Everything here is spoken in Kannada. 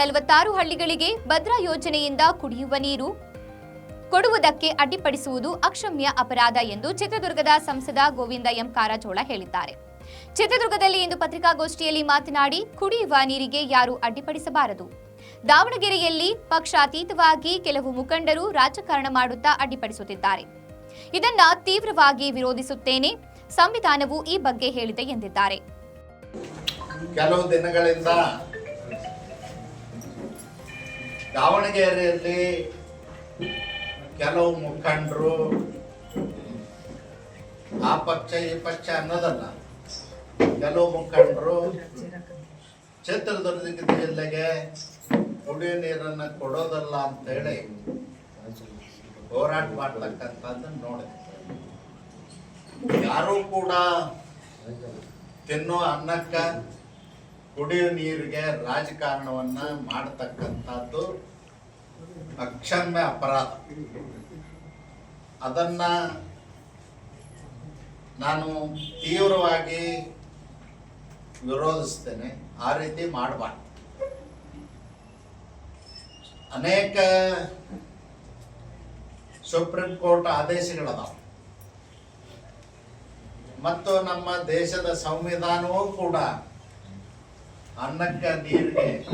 ನಲವತ್ತಾರು ಹಳ್ಳಿಗಳಿಗೆ ಭದ್ರಾ ಯೋಜನೆಯಿಂದ ಕುಡಿಯುವ ನೀರು ಕೊಡುವುದಕ್ಕೆ ಅಡ್ಡಿಪಡಿಸುವುದು ಅಕ್ಷಮ್ಯ ಅಪರಾಧ ಎಂದು ಚಿತ್ರದುರ್ಗದ ಸಂಸದ ಗೋವಿಂದ ಎಂ ಕಾರಜೋಳ ಹೇಳಿದ್ದಾರೆ. ಚಿತ್ರದುರ್ಗದಲ್ಲಿ ಇಂದು ಪತ್ರಿಕಾಗೋಷ್ಠಿಯಲ್ಲಿ ಮಾತನಾಡಿ, ಕುಡಿಯುವ ನೀರಿಗೆ ಯಾರು ಅಡ್ಡಿಪಡಿಸಬಾರದು. ದಾವಣಗೆರೆಯಲ್ಲಿ ಪಕ್ಷಾತೀತವಾಗಿ ಕೆಲವು ಮುಖಂಡರು ರಾಜಕಾರಣ ಮಾಡುತ್ತಾ ಅಡ್ಡಿಪಡಿಸುತ್ತಿದ್ದಾರೆ. ಇದನ್ನ ತೀವ್ರವಾಗಿ ವಿರೋಧಿಸುತ್ತೇನೆ, ಸಂವಿಧಾನವು ಈ ಬಗ್ಗೆ ಹೇಳಿದೆ ಎಂದಿದ್ದಾರೆ. ಕೆಲವು ದಿನಗಳಿಂದ ದಾವಣಗೆರೆಯಲ್ಲಿ ಕೆಲವು ಮುಖಂಡರು ಆ ಪಕ್ಷ, ಈ ಪಕ್ಷ ಅನ್ನೋದಲ್ಲ. ಕೆಲವು ಮುಖಂಡರು ಚಿತ್ರದುರ್ಗ ಜಿಲ್ಲೆಗೆ ಕುಡಿಯೋ ನೀರನ್ನು ಕೊಡೋದಲ್ಲ ಅಂತೇಳಿ ಹೋರಾಟ ಮಾಡ್ತಕ್ಕಂಥದ್ದನ್ನು ನೋಡಿದೆ. ಯಾರೂ ಕೂಡ ತಿನ್ನೋ ಅನ್ನಕ್ಕ ಕುಡಿಯೋ ನೀರಿಗೆ ರಾಜಕಾರಣವನ್ನ ಮಾಡತಕ್ಕಂಥದ್ದು ಅಕ್ಷಮ್ಯ ಅಪರಾಧ. ಅದನ್ನ ನಾನು ತೀವ್ರವಾಗಿ ವಿರೋಧಿಸ್ತೇನೆ. ಆ ರೀತಿ ಮಾಡಬಾರ್ದು. ಅನೇಕ ಸುಪ್ರೀಂ ಕೋರ್ಟ್ ಆದೇಶಗಳದಾವ. ಮತ್ತು ನಮ್ಮ ದೇಶದ ಸಂವಿಧಾನವೂ ಕೂಡ ಅನ್ನಕ್ಕೆ ನೀರಿಗೆ